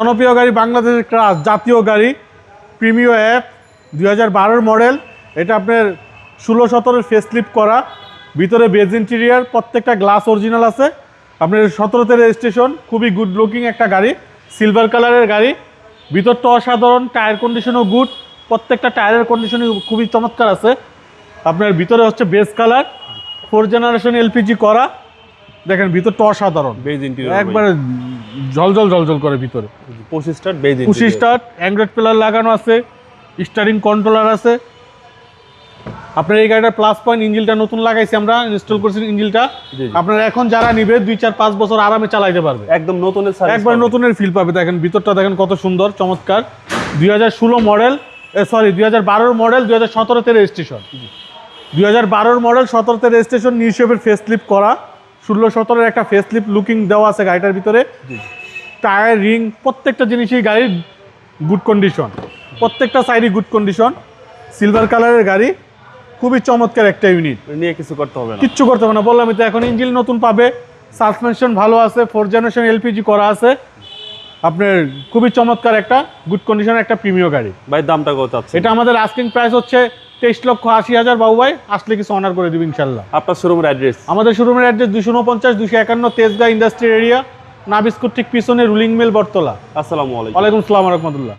জনপ্রিয় গাড়ি বাংলাদেশের ক্রাস জাতীয় গাড়ি প্রিমিয় অ্যাপ দুই হাজার মডেল। এটা আপনার ষোলো সতেরোর ফেস লিফট করা, ভিতরে বেজ ইন্টেরিয়ার প্রত্যেকটা গ্লাস অরিজিনাল আছে। আপনার সতেরোতে রেজিস্ট্রেশন খুবই গুড লুকিং একটা গাড়ি সিলভার কালারের গাড়ি। ভিতরটা অসাধারণ টায়ার কন্ডিশনও গুড প্রত্যেকটা টায়ারের কন্ডিশনই খুবই চমৎকার আছে। আপনার ভিতরে হচ্ছে base colour four generation LPG করা। দেখেন ভিতরটা অসাধারণ বেজ ইন্টেরিয়র একবারে ঝলঝল ঝলঝল করে ভিতরে। পঁচিশ star beige push start android player লাগানো আছে স্টারিং কন্ট্রোলার আছে। আপনার এই গাড়িটার প্লাস পয়েন্ট ইঞ্জিলটা নতুন লাগাইছি আমরা ইনস্টল করছি ইঞ্জিলটা। আপনারা এখন যারা নিবে দুই চার পাঁচ বছর আরামে চালাইতে পারবে। একদম নতুনের একবার নতুনের ফিল পাবে দেখেন ভিতরটা দেখেন কত সুন্দর চমৎকার। দুই হাজার ষোলো মডেল সরি দুই হাজার বারোর মডেল দুই হাজার সতেরোতে রেজিস্ট্রেশন দুই হাজার বারোর মডেল সতেরোতে রেজিস্ট্রেশন নিউ শেপের ফেস লিপ করা। ষোলো সতেরোর একটা ফেস লিপ লুকিং দেওয়া আছে গাড়িটার ভিতরে। টায়ার রিং প্রত্যেকটা জিনিসই গাড়ির গুড কন্ডিশন প্রত্যেকটা সাইডই গুড কন্ডিশন সিলভার কালারের গাড়ি খুবই চমৎকার একটা ইউনিট নিয়ে কিছু করতে হবে না। কিচ্ছু করতে হবে না। বললামই তো এখন ইঞ্জিন নতুন পাবে। সাসপেনশন ভালো আছে। ফোর জেনারেশন এলপিজি করা আছে। আপনার খুবই চমৎকার একটা গুড কন্ডিশনের একটা প্রিমিয় গাড়ি। ভাই দামটা কত এটা আমাদের আস্কিং প্রাইস হচ্ছে তেইশ লক্ষ আশি হাজার বাবু ভাই আসলে কিছু অনার করে দেবে ইনশাল্লাহ। আপনার শোরুমের অ্যাড্রেস আমাদের শোরুমের অ্যাড্রেস দুশো উনপঞ্চাশ দুশো একান্ন তেজগাঁ ইন্ডাস্ট্রিয়াল এরিয়া নাবিস্কুট ঠিক পিছনে রুলিং মেল বটতলা। আসসালামু আলাইকুম। ওয়ালাইকুম আসসালাম রহমতুল্লাহ।